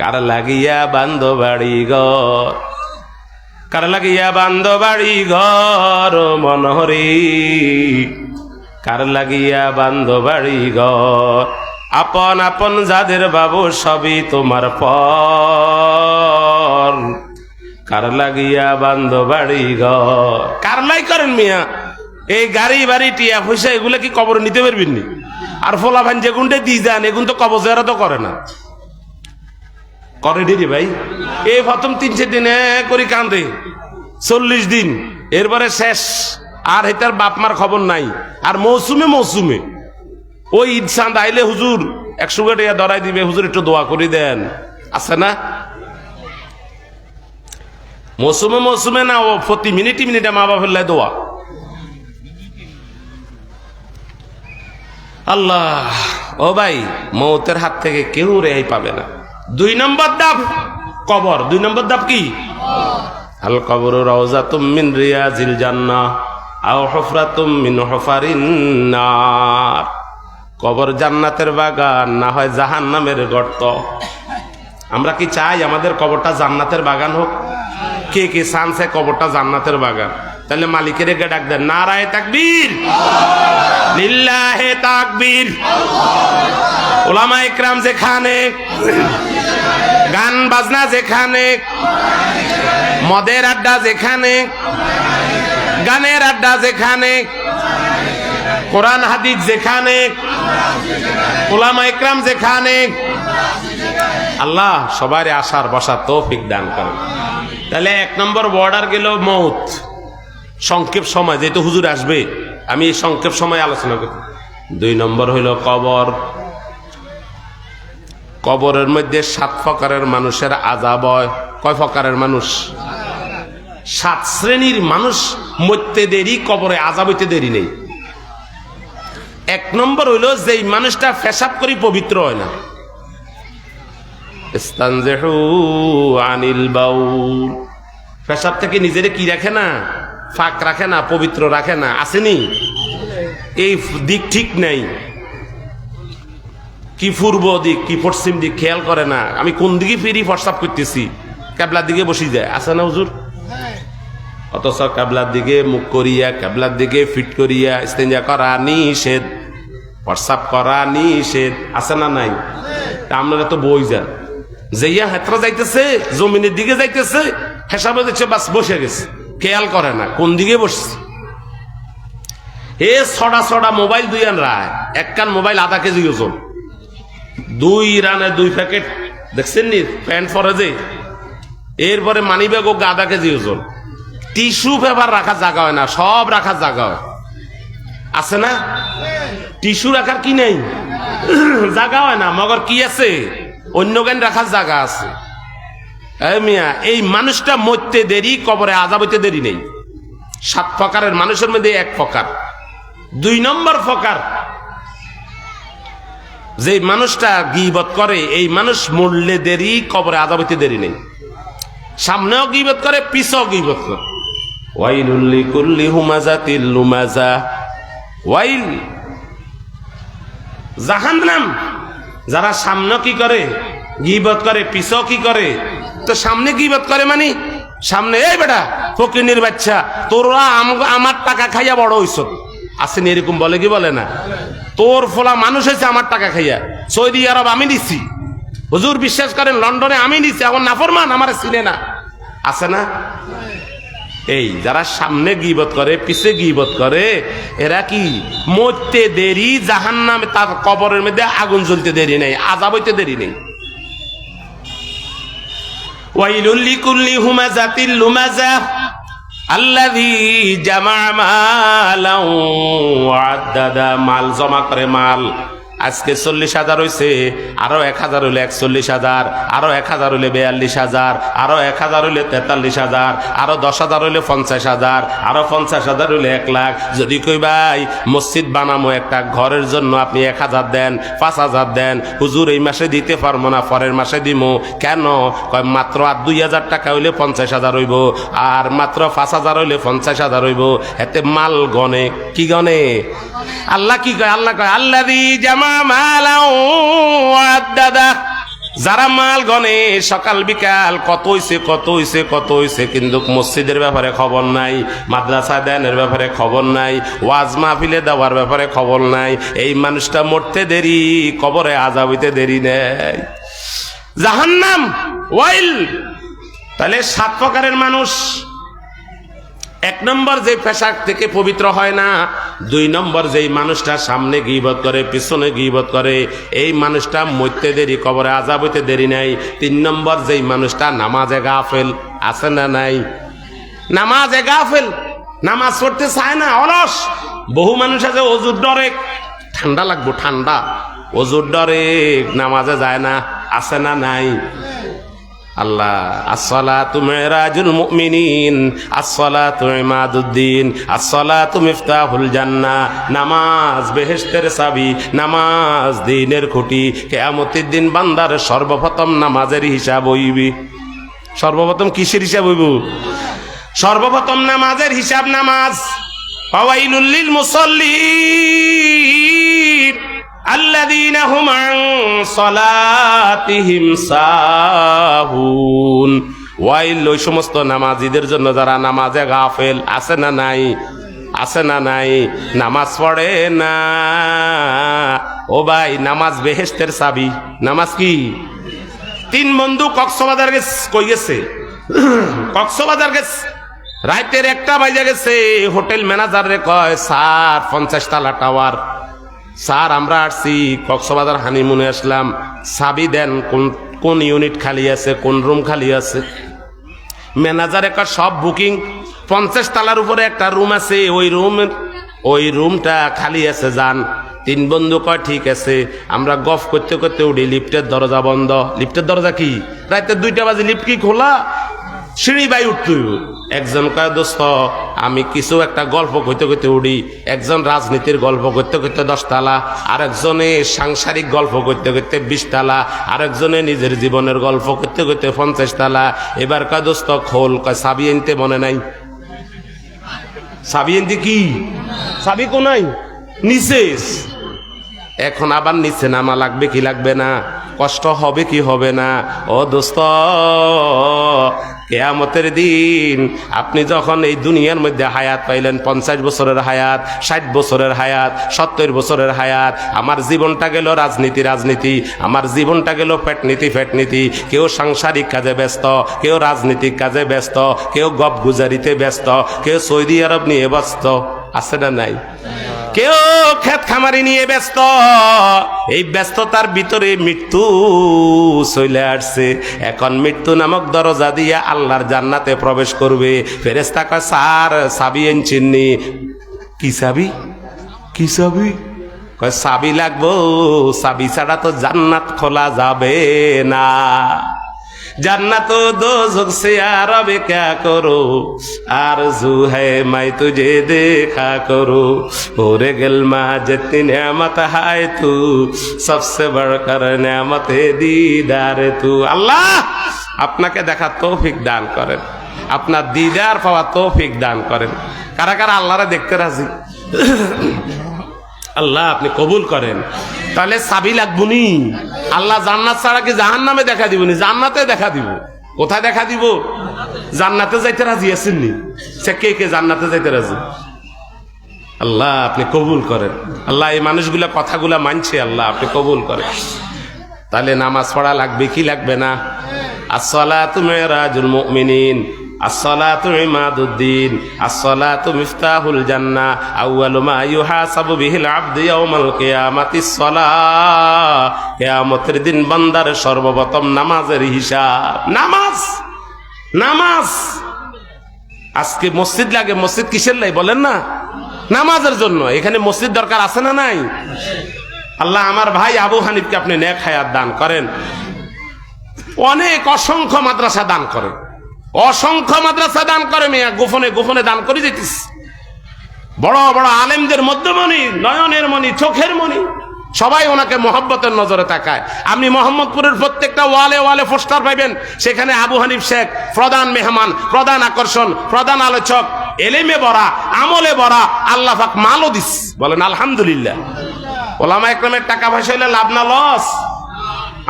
কার লাগিয়া বান্ধ বাড়ি ঘর। কার লাগিয়া বান্ধ বাড়ি ঘর মনহরি। কার লাগিয়া বান্ধ বাড়ি ঘর। আপন আপন যাদের বাবু সবই তোমার পর। কার লাগিয়া বান্ধ বাড়ি ঘর। কার লাই করেন মিয়া, এই গাড়ি বাড়ি টিয়া পয়সা এগুলো কি কবর নিতে পারবেন আর ফোলা ভান যে গুণটা দিয়ে যান, এগুন তো কবর জেরা তো করে না। করে দিদি ভাই। এই প্রথম তিন চার দিনে করি কান্দে। চল্লিশ দিন, এরপরে শেষ। আর হেতার বাপ মার খবর নাই। আর মৌসুমে মৌসুমে। ওই ঈদ চাঁদ আইলে হুজুর একশো টাকা ধরাই দিবে, হুজুর একটু দোয়া করে দেন। আছে না? মৌসুমে মৌসুমে না, ও প্রতি মিনিটে মিনিটে মা বাপের লাই দোয়া। আল্লাহ, ও ভাই, মৌতের হাত থেকে কেউ রেহাই পাবে না। দুই নম্বর দাব কবর। দুই নম্বর দাব কি? আল কবর রওজা তুমিন রিয়াজিল জান্না আও হফরা মিন হফারিন কবর জান্নাতের বাগান, না হয় জাহান্নামের গর্ত। আমরা কি চাই আমাদের কবরটা জান্নাতের বাগান হোক? কে কে চানছে কবরটা জান্নাতের বাগান? তাহলে মালিকের এগে ডাক দেন, নারায় তাকবীর! তাকবীর! ওলামা ইকরাম যেখানে, গান বাজনা যেখানে, মদের আড্ডা যেখানে, গানের আড্ডা যেখানে, কোরআন হাদিস যেখানে, ওলামা ইকরাম যেখানে, আল্লাহ সবারই আসার বসার তৌফিক দান করেন। তাহলে এক নম্বর বর্ডার গেল মৌত। সংক্ষেপ সময়, যেহেতু হুজুর আসবে, আমি এই সংক্ষেপ সময় আলোচনা করি দুই নম্বর হইল কবর। কবরের মধ্যে সাত প্রকারের মানুষের আজাব হয়। কয় প্রকারের মানুষ? সাত শ্রেণির মানুষ মরতে দেরি, কবরে আজাব হইতে দেরি নেই। এক নম্বর হইল যেই মানুষটা ফেসাব করি পবিত্র হয় না। আনিল পেশাব থেকে নিজেরে কি রাখে না? ফাঁক রাখে না, পবিত্র রাখে না? আসেনি এই দিক ঠিক নাই। কি পূর্ব দিক, কি পশ্চিম দিক খেয়াল করে না। আমি কোন দিকে ফিরি প্রস্তাব করতেছি? ক্যাবলার দিকে বসি যায়। আছে না হুজুর? অথচ ক্যাবলার দিকে মুখ করিয়া, ক্যাবলার দিকে ফিট করিয়া ইস্তেঞ্জা করা নিষেধ। প্রস্তাব করা নিষেধ। আছে না নাই? তা আপনারা তো বই যান। যেইয়া হেতরা যাইতেছে, জমিনের দিকে যাইতেছে, হেসাবে দিচ্ছে বাস বসে গেছে। খেয়াল করে না, কোন দিকে বসছে? এ ছড়া ছড়া মোবাইল দুই আন রায়, এক কান মোবাইল আধা কেজি ওজন। দুই রানে দুই প্যাকেট, দেখছেন নি? প্যান্ট পরে যে। এরপরে মানি ব্যাগ আধা কেজি ওজন। টিস্যু পেপার রাখার জায়গা হয় না, সব রাখার জায়গা হয়। আছে না? টিস্যু রাখার কি নেই? জায়গা হয় না, মগর কি আছে? অন্য জ্ঞান রাখার জায়গা আছে। মিয়া, এই মানুষটা মরতে দেরি, কবরে আজাব হইতে দেরি নেই। সাত প্রকারের মানুষের মধ্যে এক প্রকার। দুই নম্বর প্রকার যে মানুষটা গিবত করে, এই মানুষ মরলে দেরি, কবরে আজাব হইতে দেরি নেই। সামনেও গিবত করে, পিছও গিবত করে। ওয়াইলুল্লি কুল্লি হুমাজা ওয়াইল যারা সামনে কি করে? গিবত করে পিছও কি করে? তো সামনে গিবত করে মানে? সামনে, এই বেটা ফকিনির বাচ্চা, তোরা আম- আমার টাকা খাইয়া বড় হইছ। আসেন, এরকম বলে কি বলে না? তোর ফলা মানুষ হয়েছে আমার টাকা খাইয়া। সৌদি আরব আমি দিচ্ছি হুজুর বিশ্বাস করেন, লন্ডনে আমি দিচ্ছি এখন নাফরমান, আমার চিনে না। আছে না? এই, যারা সামনে গিবত করে, পিছে গিবত করে, এরা কি মরতে দেরি জাহান নামে তার কবরের মধ্যে আগুন জ্বলতে দেরি নেই, আজাব হইতে দেরি নেই? ওয়াইলুল্লি কুল্লি হুমাজাতিল লুমাজা, আল্লাযী জামা মালান ওয়া আদ্দাদা, মাল জমা করে মাল। আজকে চল্লিশ হাজার হয়েছে আরও এক হাজার হইলে একচল্লিশ হাজার, আরও এক হাজার হইলে বিয়াল্লিশ হাজার, আরও এক হাজার হইলে তেতাল্লিশ হাজার, আরও দশ হাজার হইলে পঞ্চাশ হাজার, আরও পঞ্চাশ হাজার হইলে এক লাখ। যদি কই ভাই, মসজিদ বানামো একটা, ঘরের জন্য আপনি এক হাজার দেন, পাঁচ হাজার দেন, হুজুর এই মাসে দিতে পারব না, পরের মাসে দিমো। কেন? কয়, মাত্র আর দুই হাজার টাকা হইলে পঞ্চাশ হাজার হইব, আর মাত্র পাঁচ হাজার হইলে পঞ্চাশ হাজার হইব। এতে মাল গনে, কি গনে? আল্লাহ কি কয়? আল্লাহ কয়, আল্লাহ জামা যারা মাল গনে সকাল বিকাল, কত হইছে কত হইছে কত হইছে, কিন্তু মসজিদের ব্যাপারে খবর নাই, মাদ্রাসা দেনের ব্যাপারে খবর নাই, ওয়াজ মাহফিলে দেওয়ার ব্যাপারে খবর নাই, এই মানুষটা মরতে দেরি, কবরে আজাব হইতে দেরি নেই। জাহান্নাম, ওয়াইল। তাহলে সাত প্রকারের মানুষ। এক নম্বর যে পেশাক থেকে পবিত্র হয় না, দুই নম্বর যেই মানুষটা সামনে গিবত করে, পিছনে গিবত করে, এই মানুষটা মরতে দেরি, কবরে আজাব হইতে দেরি নাই। তিন নম্বর যেই মানুষটা নামাজে গাফেল, আছে না নাই? নামাজে গাফেল, নামাজ পড়তে চায় না, অলস। বহু মানুষ আছে, অজুর ডরে ঠান্ডা লাগবো, ঠান্ডা। অজুর ডরে নামাজে যায় না, আছে না নাই? আল্লাহ, আসসালাতু মিরাজুল মুমিনিন, আসসালাতু ইমাদুদ্দিন, আসসালাতু মিফতাহুল জান্নাহ, নামাজ বেহেশতের চাবি, নামাজ দিনের খুঁটি, কিয়ামতের দিন বান্দার সর্বপ্রথম নামাজের হিসাব হইবি। সর্বপ্রথম কিসের হিসাব হইব? সর্বপ্রথম নামাজের হিসাব নামাজ। ফাওয়াইলুল লিল মুসাল্লিন। الذين هم عن صلاتهم সাহুন ওয়াইল ওই সমস্ত নামাজিদের জন্য যারা নামাজে গাফেল আছে না নাই আছে না নাই নামাজ পড়ে না ও ভাই নামাজ বেহেস্তের চাবি নামাজ কি তিন বন্ধু কক্সবাজার গেছে কই গেছে কক্সবাজার গেছে রাইতের একটা বাজে গেছে হোটেল ম্যানেজার রে কয় স্যার পঞ্চাশ তালা টাওয়ার স্যার, আমরা আসছি কক্সবাজার হানিমুনে আসলাম। সাবি দেন, কোন কোন ইউনিট খালি আছে, কোন রুম খালি আছে। ম্যানেজার একটা সব বুকিং, পঞ্চাশ তালার উপরে একটা রুম আছে, ওই রুম, ওই রুমটা খালি আছে যান তিন বন্ধু কয়, ঠিক আছে। আমরা গফ করতে করতে উঠি, লিফটের দরজা বন্ধ। লিফটের দরজা কি? রাতে দুইটা বাজে, লিফট কি খোলা? সিঁড়ি বাই উঠতে একজন কয়, দোস্ত, আমি কিছু একটা গল্প করতে করতে উঠি একজন রাজনীতির গল্প করতে করতে দশতলা, আরেকজনে সাংসারিক গল্প করতে করতে বিশতলা, আরেকজনে নিজের জীবনের গল্প করতে করতে পঞ্চাশ তালা এবার কয়, দোস্ত, খোল। কয়, সাবি আনতে মনে নাই। সাবি আনতে কি? সাবি কোনাই? নিচেস। এখন আবার নিচে নামা লাগবে কি লাগবে না? কষ্ট হবে কি হবে না? ও দোস্ত কেয়ামতের দিন আপনি যখন এই দুনিয়ার মধ্যে হায়াত পাইলেন, পঞ্চাশ বছরের হায়াত, ষাট বছরের হায়াত, সত্তর বছরের হায়াত, আমার জীবনটা গেল রাজনীতি রাজনীতি, আমার জীবনটা গেল পেটনীতি, ফেটনীতি। কেউ সাংসারিক কাজে ব্যস্ত, কেউ রাজনৈতিক কাজে ব্যস্ত, কেউ গপ গুজারিতে ব্যস্ত, কেউ সৌদি আরব নিয়ে ব্যস্ত, আছে না নাই? কেউ ক্ষেত খামারি নিয়ে ব্যস্ত। এই ব্যস্ততার ভিতরে মৃত্যু চলে আসছে। এখন মৃত্যু নামক দরজা দিয়ে আল্লাহর জান্নাতে প্রবেশ করবে। ফেরেস্তা কয় সার সাবি এনচিননি কি সাবি? কি সাবি? কয়, সাবি লাগবো। সাবি ছাড়া তো জান্নাত খোলা যাবে না। জান্নাত দোজক সে আরব ক্যা করো? আর জু হে মাই তুজে দেখা করো। ওরে গেলমা জিতনি নিয়ামত হায় তু। সবসে বড়কর নিয়ামত হে দিদার তু। আল্লাহ, আপনাকে দেখা তৌফিক দান করেন। আপনার দিদার পাওয়া তৌফিক দান করেন। কারা কারা আল্লাহরা দেখতে রাজি? আল্লাহ আপনি কবুল করেন। তাহলে সাবি লাগবুনি আল্লাহ জান্নাত ছাড়া কি জাহান নামে দেখা দিবনি? জান্নাতে দেখা দিব। কোথায় দেখা দিব? জান্নাতে যাইতে রাজি আছেননি সে কে কে জান্নাতে যাইতে রাজি? আল্লাহ আপনি কবুল করেন। আল্লাহ এই মানুষগুলা কথাগুলা মানছে আল্লাহ, আপনি কবুল করেন। তাহলে নামাজ পড়া লাগবে, কি লাগবে না? আসসালাতু মিরাজুল মুমিনিন। আসসালাতু ইমাদুদ্দিন, আসসালাতু মিফতাহুল জান্নাহ আউয়ালু মা ইউহাসাবু বিহিল আবদু ইয়াউমাল কিয়ামাতিস সালাহ। কিয়ামতের দিন বান্দার সর্বপ্রথম নামাজের হিসাব। নামাজ! নামাজ! আজকে মসজিদ লাগে, মসজিদ কিসের লাই বলেন না? নামাজের জন্য। এখানে মসজিদ দরকার আছে না নাই? আল্লাহ আমার ভাই আবু হানিফকে আপনি নেক হায়াত দান করেন। অনেক অসংখ্য মাদ্রাসা দান করে অসংখ্য মাদ্রাসা দান করে মেয়া, গোপনে গোপনে দান করে যেতিস বড় বড় আলেমদের মধ্যমণি, নয়নের মণি, চোখের মণি, সবাই ওনাকে মহব্বতের নজরে তাকায়। আপনি মোহাম্মদপুরের প্রত্যেকটা ওয়ালে ওয়ালে পোস্টার পাইবেন, সেখানে আবু হানিফ শেখ, প্রধান মেহমান, প্রধান আকর্ষণ, প্রধান আলোচক, এলেমে বরা আমলে বরা আল্লাহ পাক মালও দিস। বলেন, আলহামদুলিল্লাহ। ওলামা একরমের টাকা পয়সা লাভ না, লস।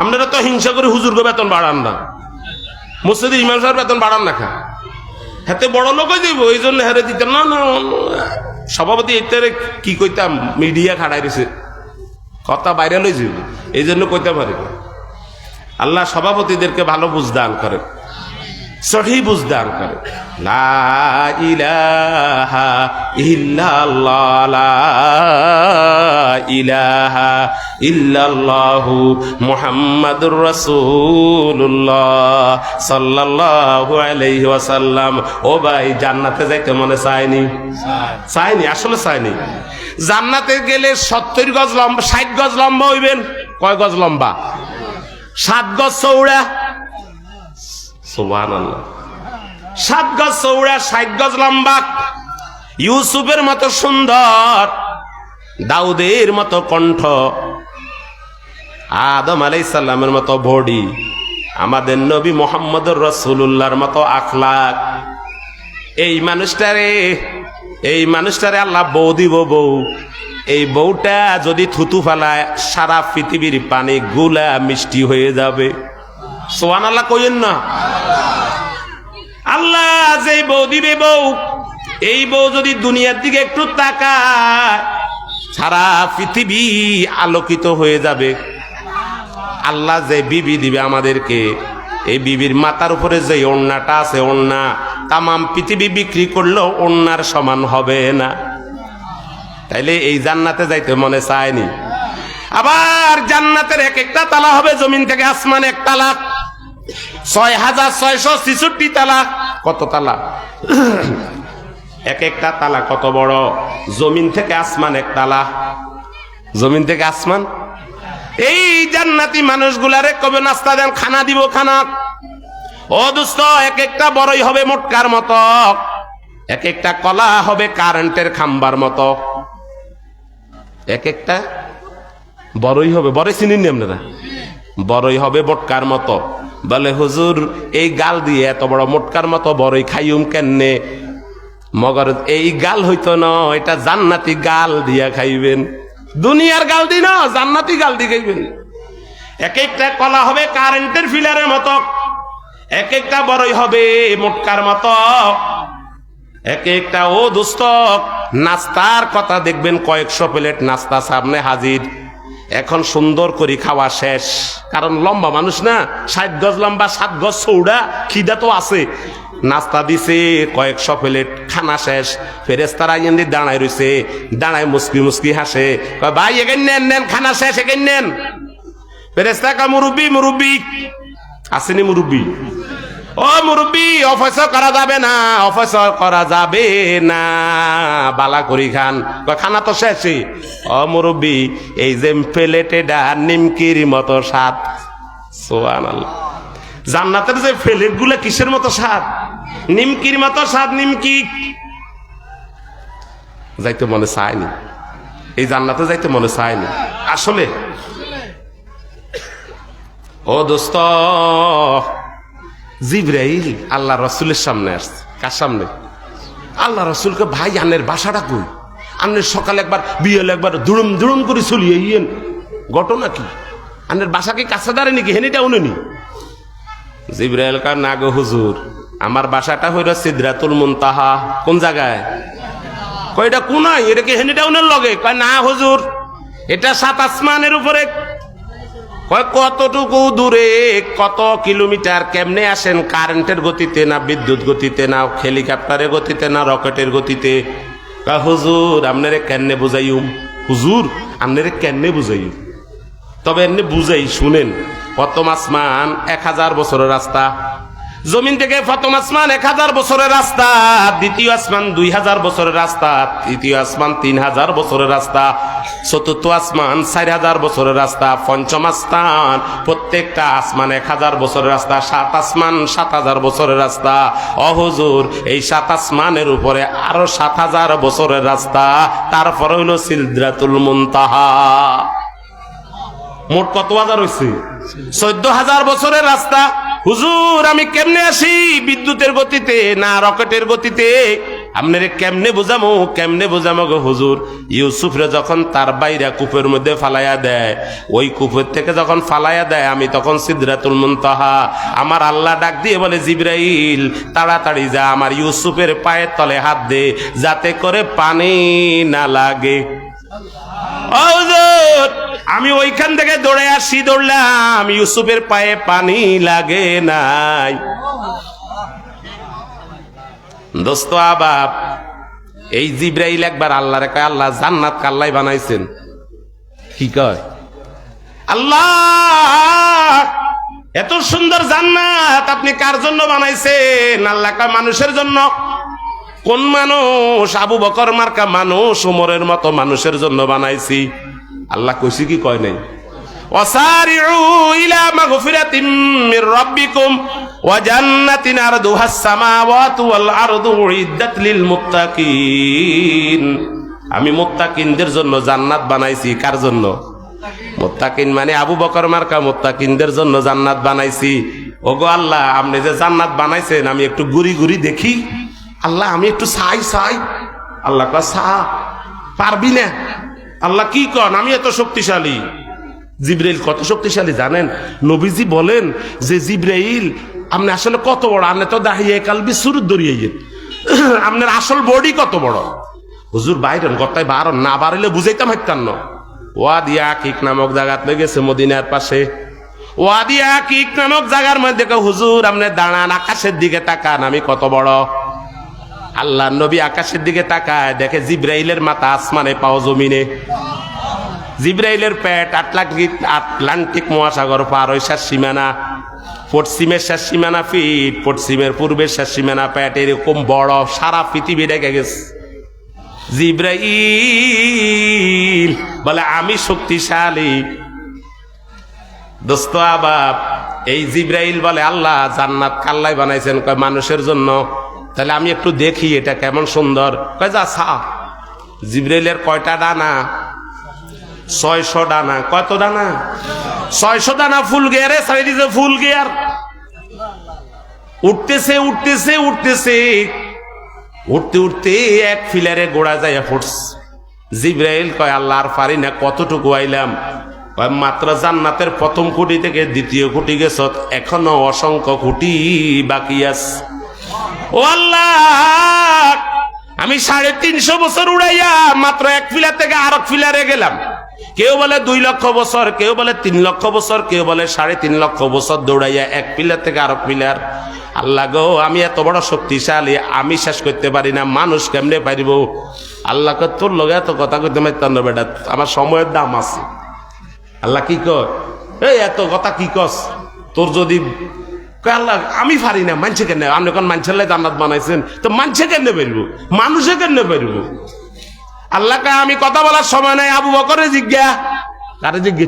আপনারা তো হিংসা করে হুজুরকে বেতন বাড়ান না। মসজিদে ইমাম সাহেব বেতন বাড়ান না খা হাতে বড় লোক দিব এই জন্য হেরে দিতাম না না সভাপতি এটারে কি কইতাম? মিডিয়া খাড়াই রয়েছে কথা বাইরে লই যাব এই জন্য কইতে পারি আল্লাহ সভাপতিদেরকে ভালো বুঝদান করে সহি বুঝদান করে। ইলাহা ইলাহা ইল্লাল্লাহু মুহাম্মাদুর রাসূলুল্লাহ সাল্লাল্লাহু আলাইহি ওয়াসাল্লাম। ও ভাই, জান্নাতে যাইতে মনে চায়নি? চায়নি, আসলে চায়নি। জান্নাতে গেলে সত্তর গজ লম্বা, ষাট গজ লম্বা হইবেন। কয় গজ লম্বা? সাত গজ চৌড়া সাত গজ চৌড়া ষাট গজ লম্বা। ইউসুফের মতো সুন্দর, দাউদের মতো কণ্ঠ। আদম আলাইসাল্লামের মতো বডি। আমাদের নবী মোহাম্মদুর রসুল্লাহর মতো আখলাক। এই মানুষটারে এই মানুষটারে আল্লাহ বউ দিব বউ। এই বউটা যদি থুতু ফালায়, সারা পৃথিবীর পানি গুলা মিষ্টি হয়ে যাবে। সোয়ান আল্লাহ কইেন না। যে বউ দিবে বউ। এই বউ যদি দুনিয়ার দিকে একটু তাকায়, সারা পৃথিবী আলোকিত হয়ে যাবে। আল্লাহ যে বিবি দিবে আমাদেরকে, এই বিবির মাথার উপরে যে ওড়নাটা আছে, ওড়না, তামাম পৃথিবী বিক্রি করলেও ওড়নার সমান হবে না। তাইলে এই জান্নাতে যাইতে মনে চায়নি। আবার জান্নাতের এক একটা তালা হবে, জমিন থেকে আসমান এক তালা। ছয় হাজার ছয়শো ছিষট্টি তালা। কত তালা? এক একটা তালা কত বড়? জমিন থেকে আসমান এক তালা। জমিন থেকে আসমান? এই জান্নাতি মানুষগুলারে কবে নাস্তা দেন? খানা দিব খানা। ও দুস্ত, এক একটা বড়ই হবে মোটকার মতো। এক একটা কলা হবে কারেন্টের খাম্বার মতো। এক একটা বড়ই হবে। বড়ই চিনিন নি আপনারা? বড়ই হবে মোটকার মতো। বলে, হুজুর, এই গাল দিয়ে এত বড় মোটকার মতো বড়ই খাইউম কেননে মগর, এই গাল হইতো না, এটা জান্নাতি গাল দিয়া খাইবেন। দুনিয়ার গাল দি না, জান্নাতি গাল দিয়ে খাইবেন। এক একটা কলা হবে কারেন্টের ফিলারের মতো। এক একটা বড়ই হবে মোটকার মতো। এক একটা ও দুস্তক। নাস্তার কথা দেখবেন কয়েকশো প্লেট নাস্তা সামনে হাজির। এখন সুন্দর করে খাওয়া শেষ। কারণ লম্বা মানুষ না ষাট গজ লম্বা, সাত গজ চৌড়া, খিদা তো আছে। নাস্তা দিছে, কয়েকশো প্লেট, খানা শেষ। ফেরেস্তারা এনে দাঁড়ায় রইছে, দাঁড়ায় মুসকি মুসকি হাসে। ভাই এখানে নেন নেন, খানা শেষ এখানে নেন। ফেরেস্তা কা মুরব্বি মুরব্বি। আসেনি মুরব্বি। ও মুরব্বি অফিসর করা যাবে না অফিসর করা যাবে না। বালা করি খান। খানা তো শেষই। ও মুরব্বি, এই যে প্লেটে ডা নিমকির মতো স্বাদ। সোয়ান জান্নাতের যে প্লেটগুলো কিসের মতো স্বাদ? নিমকির মতো স্বাদ, নিমকি। যাইতে মনে চায়নি। এই জান্নাতে যাইতে মনে চায়নি। আসলে, ও দোস্ত জিব্রাইল আল্লাহ রসুলের সামনে আসছে। কার সামনে? আল্লাহ রসুলকে, ভাই, আনের বাসাটা কই? আনের সকালে একবার, বিয়েল একবার দুড়ুম দুড়ুম করে চলিয়ে ইয়েন ঘটনা কি? আনের বাসা কি কাছে দাঁড়ে নাকি? হেনিটা উনি জিব্রাইল কার না গো হুজুর, আমার বাসাটা হইল সিদ্রাতুল মুনতাহা। কোন জায়গায়? কয়টা কোনাই এটা কি হেনিটা উনের লগে? কয়, না হুজুর, এটা সাত আসমানের উপরে কতটুকু দূরে, কত কিলোমিটার, কেমনে আসেন কারেন্টের গতিতে না বিদ্যুৎ গতিতে, না হেলিকপ্টারের গতিতে, না রকেটের গতিতে? হুজুর আপনারে কেমনে বুঝাইম হুজুর আপনারে কেমনে বুঝাইম তবে এমনি বুঝাই, শুনেন, প্রথম আসমান এক হাজার বছরের রাস্তা জমিন থেকে প্রথম আসমান এক হাজার বছরের রাস্তা, দ্বিতীয় আসমান দুই হাজার বছরের রাস্তা, তৃতীয় আসমান তিন হাজার বছরের রাস্তা, চতুর্থ আসমান চার হাজার বছরের রাস্তা, পঞ্চম আসমান প্রত্যেকটা আসমান এক হাজার বছরের রাস্তা, সাত আসমান সাত হাজার বছরের রাস্তা। অহজুর এই সাত আসমানের উপরে আরও সাত হাজার বছরের রাস্তা, তারপরে হইল সিলদ্রাতুল মুনতাহা। মোট কত হাজার হয়েছে চোদ্দ হাজার বছরের রাস্তা। হুজুর আমি কেমনে আসি? বিদ্যুতের গতিতে না রকেটের গতিতে? আপনারে কেমনে বোঝামো? কেমনে বোঝামো গো হুজুর? ইউসুফরে যখন তার বাইরা কূপের মধ্যে ফালাইয়া দেয় ওই কূপের থেকে যখন ফালাইয়া দেয় আমি তখন সিদ্ধাতুল মুনতাহা আমার আল্লাহ ডাক দিয়ে বলে জিব্রাইল তাড়াতাড়ি যা আমার ইউসুফের পায়ের তলে হাত দে যাতে করে পানি না লাগে। হুজুর, আমি ওইখান থেকে দৌড়ে আসি, দৌড়লাম, ইউসুফের পায়ে পানি লাগে নাই। দোস্ত, আবাব, এই জিব্রাইল একবার আল্লাহ রে আল্লাহ জান্নাত কাল্লাই বানাইছেন। কি কয়? আল্লাহ, এত সুন্দর জান্নাত আপনি কার জন্য বানাইছেন? আল্লাহ মানুষের জন্য। কোন মানুষ? আবু বকর মার্কা মানুষ, উমরের মতো মানুষের জন্য বানাইছি। আল্লাহ কইছি কি কয় নাই وسارعوا إلى مغفرة من ربكم وجنة عرضها السماوات والأرض أعدت للمتقين আমি মুত্তাকিনদের জন্য জান্নাত বানাইছি কার জন্য মুত্তাকিন মানে আবু বকর মার্কা মুত্তাকিনদের জন্য জান্নাত বানাইছি ওগো আল্লাহ আপনি যে জান্নাত বানাইছেন আমি একটু ঘুরি ঘুরি দেখি আল্লাহ আমি একটু চাই চাই আল্লাহ কয় সা পারবি না আল্লাহ কি কন? আমি এত শক্তিশালী। জিব্রাইল কত শক্তিশালী জানেন? নবীজি বলেন যে জিব্রাইল, আপনি আসলে কত বড়? আপনি তো দাহিয়ে কালবি সুরুত দরিয়ে আপনার আসল বডি কত বড়? হুজুর বাইরেন গত্তায় বারণ, না বাড়িলে বুঝাইতাম হাইতাম না। ওয়াদিয়া কিক নামক জায়গাত গেছে মদিনার পাশে। ওয়াদিয়া কিক নামক জায়গার মধ্যে হুজুর আপনি দাঁড়ান, আকাশের দিকে তাকান, আমি কত বড়? আল্লাহ নবী আকাশের দিকে তাকায়, দেখে জিব্রাইলের মাথা আসমানে পাও জমিনে। জিব্রাইলের পেট আটলান্টিক আটলান্টিক মহাসাগর পার ওই শেষ সীমানা, পশ্চিমের শেষ সীমানা ফিট, পশ্চিমের পূর্বের শেষ সীমানা পেট এরকম বড়, সারা পৃথিবী ডেকে গেছে। জিব্রাইল বলে, আমি শক্তিশালী। দোস্ত আবাব এই জিব্রাইল বলে, আল্লাহ জান্নাত কাল্লাই বানাইছেন? কয়, মানুষের জন্য। তাহলে আমি একটু দেখি এটা কেমন সুন্দর। কয় যা, সা। জিব্রাইলের কয়টা ডানা ছয়শো ডানা কত ডানা ছয়শো ডানা ফুল গিয়ারে দিছে ফুল গিয়ার উঠতেছে উঠতেছে উঠতেছে। উঠতে উঠতে এক ফিলারে গোড়া যায় ফুটস জিব্রাইল কয়, আল্লাহ, আর পারি না, কতটুকু আইলাম? মাত্র জান্নাতের প্রথম খুঁটি থেকে দ্বিতীয় খুঁটি গেছ এখনও অসংখ্য খুঁটি বাকি আছে। আল্লাহ, আমি সাড়ে তিনশো বছর উড়াইয়া মাত্র এক ফিলার থেকে আরেক ফিলারে গেলাম। কেউ বলে দুই লক্ষ বছর, কেউ বলে তিন লক্ষ বছর, কেউ বলে সাড়ে তিন লক্ষ বছর দৌড়াইয়া এক পিলার থেকে আরেক পিলার আল্লাহ গো, আমি এত বড় শক্তিশালী, আমি শেষ করতে পারি না, মানুষ কেমনে পারিব? আল্লাহকে তোর লগে এত কথা কইতে পারতাম না বেটা, আমার সময়ের দাম আছে। আল্লাহ কি কয়, এই এত কথা কি কস? তোর যদি আল্লাহ, আমি পারি না, মানছে কেন আপনি মানুষের লাই জান্নাত বানাইছেন? তো মানছে কেন পারব? মানুষে কেন পারব? আল্লাহ কা আমি কথা বলার সময় নাই, আবু বকরে জিজ্ঞা কারে জিজ্ঞে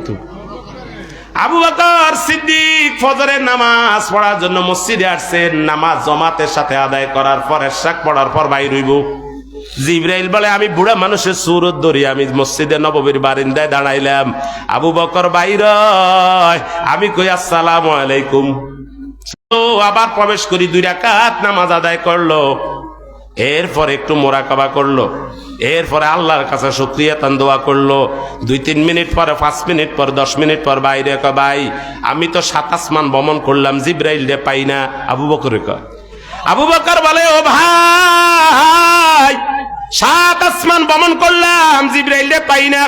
আবু বকর সিদ্দিক ফজরের নামাজ পড়ার জন্য মসজিদে আসছেন, নামাজ জমাতের সাথে আদায় করার পর, এরশাক পড়ার পর বাইর হইব। জিব্রাইল বলে, আমি বুড়া মানুষের সুরত ধরি, আমি মসজিদে নববীর বারিন্দায় দাঁড়াইলাম। আবু বকর বাইর আমি কই, আসসালামু আলাইকুম। আবার প্রবেশ করি, দুই রাকাত নামাজ আদায় করল। এরপর একটু মোরাকাবা করল। এরপরে আল্লাহর কাছে শুক্রিয়া তান দোয়া করল। দুই, তিন মিনিট পরে, পাঁচ মিনিট পর, দশ মিনিট পর বাইরে ক ভাই, আমি তো সাত আসমান ভ্রমণ করলাম, জিব্রাইল রে পাই না। আবু বকরে ক আবু বকর বলে, ও ভাই, সাত আসমান ভ্রমণ করলাম, জিব্রাইল রে পাই না।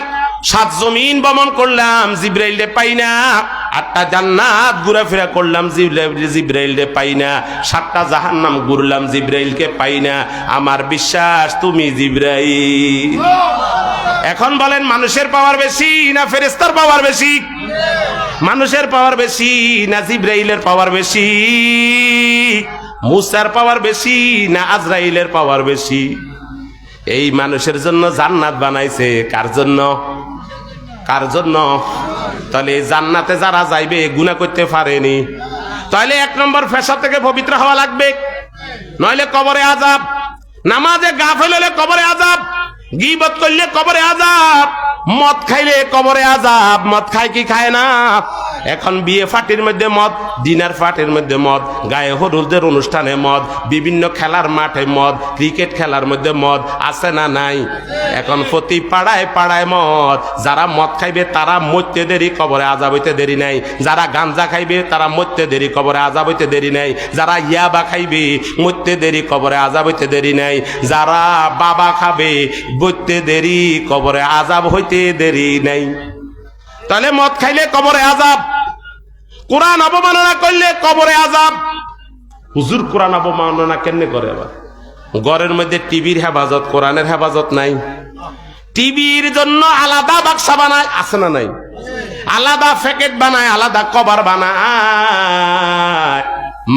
সাত জমিন ভ্রমণ করলাম, জিব্রাইল রে পাই না। আটটা জান্নাত ঘুরাফেরা করলাম, জিব্রাইল রে পাই না। সাতটা জাহান্নাম ঘুরলাম, জিব্রাইলকে পাই না। আমার বিশ্বাস, তুমি জিব্রাইল। এখন বলেন, মানুষের পাওয়ার বেশি না ফেরেস্তার পাওয়ার বেশি? মানুষের পাওয়ার বেশি না জিব্রাইলের পাওয়ার বেশি? মুসার পাওয়ার বেশি না আজরাইলের পাওয়ার বেশি? এই মানুষের জন্য জান্নাত বানাইছে কার জন্য? কার জন্য? তাহলে জান্নাতে যারা যাইবে গুণা করতে পারেনি। তাহলে এক নম্বর ফেসা থেকে পবিত্র হওয়া লাগবে। নইলে কবরে আজাব নামাজে গা ফেলে কবরে আজাব গিবত করলে কবরে আজাব মদ খাইলে কবরে আজাব মদ খায় কি খায় না? এখন বিয়ে ফাটির মধ্যে মদ, ডিনার ফাটির মধ্যে মদ, গায়ে হলুদের অনুষ্ঠানে মদ, বিভিন্ন খেলার মাঠে মদ, ক্রিকেট খেলার মধ্যে মদ, আছে না নাই? এখন প্রতি পাড়ায় পাড়ায় মদ, যারা মদ খাইবে তারা মরতে দেরি, কবরে আজাব হইতে দেরি নাই। যারা গাঞ্জা খাইবে তারা মরতে দেরি, কবরে আজাব হইতে দেরি নাই। যারা ইয়াবা খাইবে মরতে দেরি, কবরে আজাব হইতে দেরি নাই। যারা বাবা খাবে বইতে দেরি, কবরে আজাব হইতে দেরি নাই। তাহলে মদ খাইলে কবরে আজাব কোরআন অবমাননা করলে কবরে আজাব হুজুর কোরআন অবমাননা কেমনে করে আবার? ঘরের মধ্যে টিভির হেফাজত, কোরআনের হেফাজত নাই। টিভির জন্য আলাদা বাক্সা বানায়, আছে না নাই? আলাদা প্যাকেট বানায়, আলাদা কভার বানায়।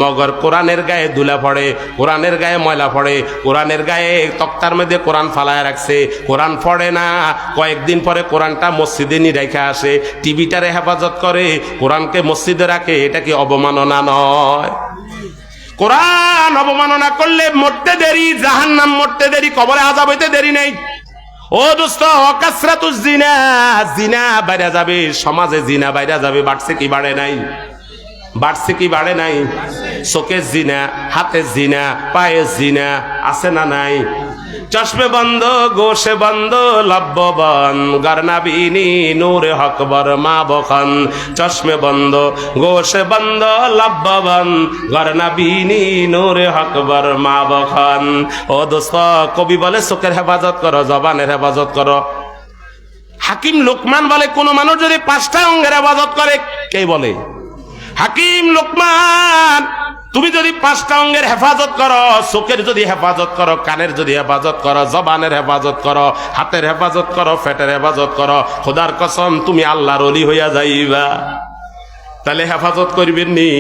মগর কোরআনের গায়ে দুলা পড়ে, কোরআনের গায়ে ময়লা পড়ে, কোরআনের গায়ে তক্তার মধ্যে কোরআন ফালায় রাখছে। কোরআন পড়ে না, কয়েকদিন পরে কোরআনটা মসজিদে নি রেখে আসে, টিভিটারে হেফাজত করে, কোরআনকে মসজিদে রাখে, এটা কি অবমাননা নয়? কোরআন অবমাননা করলে মরতে দেরি জাহান নাম মরতে দেরি, কবরে আজাব হইতে দেরি নেই। ও দোস্ত অকাসরাতু জিনা জিনা বাইরে যাবে, সমাজে জিনা বাইরে যাবে, বাড়ছে কি বাড়ে নাই? বাড়ছে কি বাড়ে নাই? চোখে জিনা, হাতে জিনা, পায়ে জিনা, আছে না নাই? চশমে বন্ধ গোশে বন্ধ লব্ববন গরনাবিনী নূরে হকবর মা বখন। চশমে বন্ধ গোশে বন্ধ লব্ববন গরনাবিনী নূরে হকবর মা বখন। ও দোস্ত, কবি বলে, চোখের হেফাজত করো, জবানের হেফাজত করো। হাকিম লোকমান বলে, কোন মানুষ যদি পাঁচটা অঙ্গের হেফাজত করে, কে বলে? হাকিম লোকমান তুমি যদি পাঁচটা অঙ্গের হেফাজত করো, চোখের যদি হেফাজত করো, কানের যদি হেফাজত করো, জবানের হেফাজত করো, হাতের হেফাজত করো পেটের হেফাজত করো, খোদার কসম তুমি আল্লাহর অলি হইয়া যাইবা। তাহলে হেফাজত করবেন নি?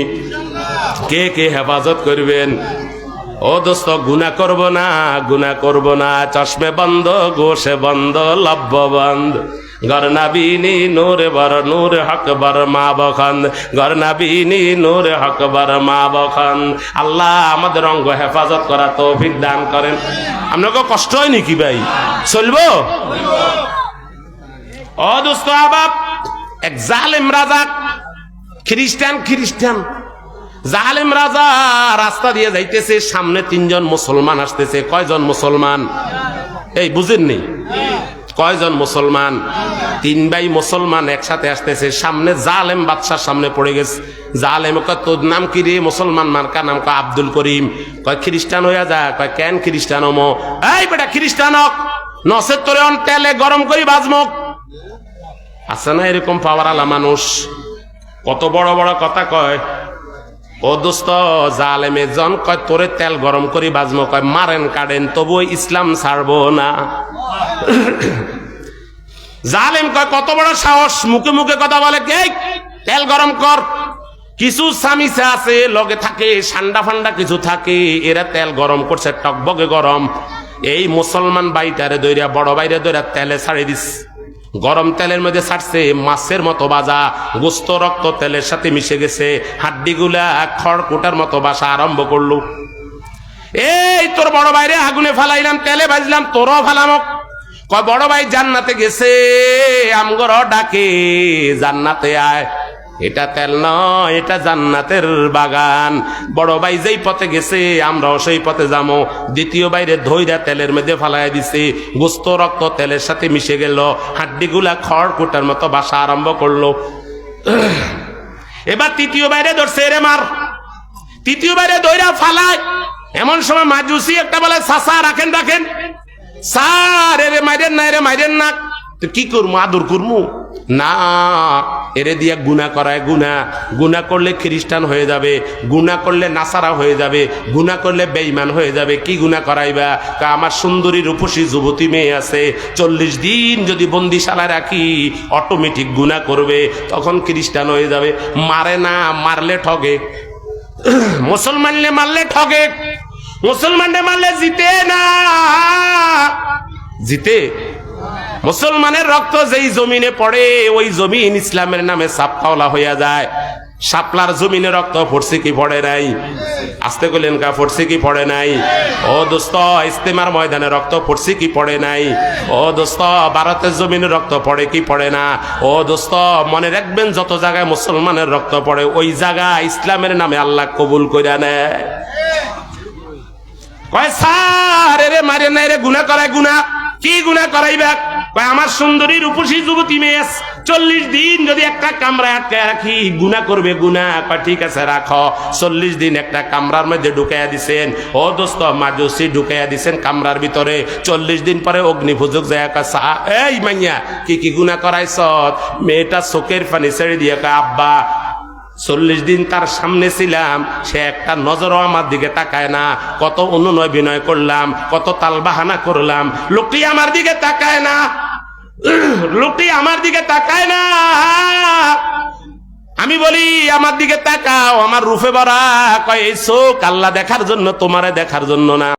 কে কে হেফাজত করবেন? ও দোস্ত গুনা করব না গুনা করব না। চশমে বন্ধ, গোশে বন্ধ লব্ব বন্ধ। গরনাবিনী নূর বর, নূর হক বর মা বখন গরনাবিনী নূর হক বর মা বখন আল্লাহ আমাদের অঙ্গ হেফাজত করা তৌফিক দান করেন। আপনাকে কষ্ট হয় নাকি ভাই? চলবো? ও দোস্ত আবাব, এক জালেম রাজা, খ্রিস্টান খ্রিস্টান। জালেম রাজা রাস্তা দিয়ে যাইতেছে, সামনে তিনজন মুসলমান আসতেছে। কয়জন মুসলমান? এই বুঝেননি? কয়জন মুসলমান? তিন ভাই মুসলমান একসাথে আসতেছে। সামনে জালেম বাদশার সামনে পড়ে গেছে। জালেম কয়, তোর নাম কি রে মুসলমান মার্কা? নাম কয়, আব্দুল করিম। কয়, খ্রিস্টান হইয়া যা। কয়, কেন খ্রিস্টান হম? এই বেটা খ্রিস্টান হক, নসের তোরে অন তেলে গরম করি বাজমক আছে না এরকম পাওয়ার আলা মানুষ? কত বড় বড় কথা কয় ও দোস্ত জালেমে জন কয়, তোরে তেল গরম করি বাজমো কয়, মারেন কাটেন তবু ইসলাম ছাড়বো না। জালেম কয়, কত বড় সাহস, মুখে মুখে কথা বলে কে তেল গরম কর। কিছু সামিসা আছে, লগে থাকে ঠান্ডা ফান্ডা কিছু থাকে, এরা তেল গরম করছে, টকবগে গরম। এই মুসলমান বাইটারে দইরা বড় বাইরে দইরা তেলে ছাড়ি দিস। গরম তেলের মধ্যে ছাড়ছে মাছের মতো বাজা গোস্ত রক্ত তেলের সাথে মিশে গেছে। হাড্ডিগুলা খড়কুটার মতো বাসা আরম্ভ করল। এই তোর বড় ভাইরে আগুনে ফালাইলাম, তেলে ভাজলাম, তোরও ফালামক কয়, বড় ভাই জান্নাতে গেছে আমগর ডাকে, জান্নাতে আয়। এটা তেল নয়, এটা জান্নাতের বাগান। বড় ভাই যেই পথে গেছে, আমরাও সেই পথে যাব দ্বিতীয় বাইরে ধৈরা তেলের মধ্যে ফালাই দিছে। গোস্ত রক্ত তেলের সাথে মিশে গেল। হাড্ডিগুলা খড় কুটার মতো বাসা আরম্ভ করল। এবার তৃতীয় বাইরে ধরছে রে মার। তৃতীয় বাইরে দইরা ফালায়। এমন সময় মাজুসি একটা বলে সাসা রাখেন রাখেন। স্যার এরে মাইরেন না, এরে মাইরেন না। তো কি করব আদর করব না, এরে দিয়া গুণা করায় গুণা গুণা করলে খ্রিস্টান হয়ে যাবে গুণা করলে নাসারা হয়ে যাবে গুণা করলে বেইমান হয়ে যাবে, কি গুণা করাইবা? কা আমার সুন্দরী রূপসী যুবতী মেয়ে আছে, চল্লিশ দিন যদি বন্দিশালা রাখি অটোমেটিক গুণা করবে, তখন খ্রিস্টান হয়ে যাবে। মারে না, মারলে ঠগে। মুসলমানলে মারলে ঠগে। মুসলমানরে মারলে জিতে না। জিতে? মুসলমানের রক্ত যেই জমিনে পড়ে, ওই জমিন ইসলামের নামে সাপকাওলা হইয়া যায়। সাপলার জমিনে রক্ত পড়ছে কি পড়ে নাই? আসতে কইলেন কা পড়ছে কি পড়ে নাই? ও দোস্ত, ইস্তেমার ময়দানে রক্ত পড়ছে কি পড়ে নাই? ও দোস্ত, ভারতের জমিনে রক্ত পড়ে কি পড়ে না? ও দোস্ত, মনে রাখবেন যত জায়গায় মুসলমানের রক্ত পড়ে, ওই জায়গা ইসলামের নামে আল্লাহ কবুল কইরা নেয়। কয় এরে মারে নাই রে গুনা করায় গুনা কি গুনা করাইবে? কয় আমার সুন্দরী রূপসী যুবতী মেয়ে, চল্লিশ দিন যদি একটা কামরায় আটকে রাখি গুনা করবে কয় ঠিক আছে, রাখো। চল্লিশ দিন একটা কামরার মধ্যে ঢুকাইয়া দিছেন। ও দোস্ত মাজুসি ঢুকাইয়া দিছেন কামরার ভিতরে। চল্লিশ দিন পরে অগ্নি ফুজুক যায় কাছা এই মাইয়া, কি কি গুনা করাইছ? মেয়েটা চোখের পানি ছেড়ে দিয়ে আব্বা চল্লিশ দিন তার সামনে ছিলাম, সে একটা নজরও আমার দিকে তাকায় না। কত অনুনয় বিনয় করলাম, কত তাল বাহানা করলাম। লোকটি আমার দিকে তাকায় না। লোকটি আমার দিকে তাকায় না। আমি বলি, আমার দিকে তাকাও, আমার রূপে ভরা কয়, এই চোখ আল্লাহ দেখার জন্য, তোমারে দেখার জন্য না।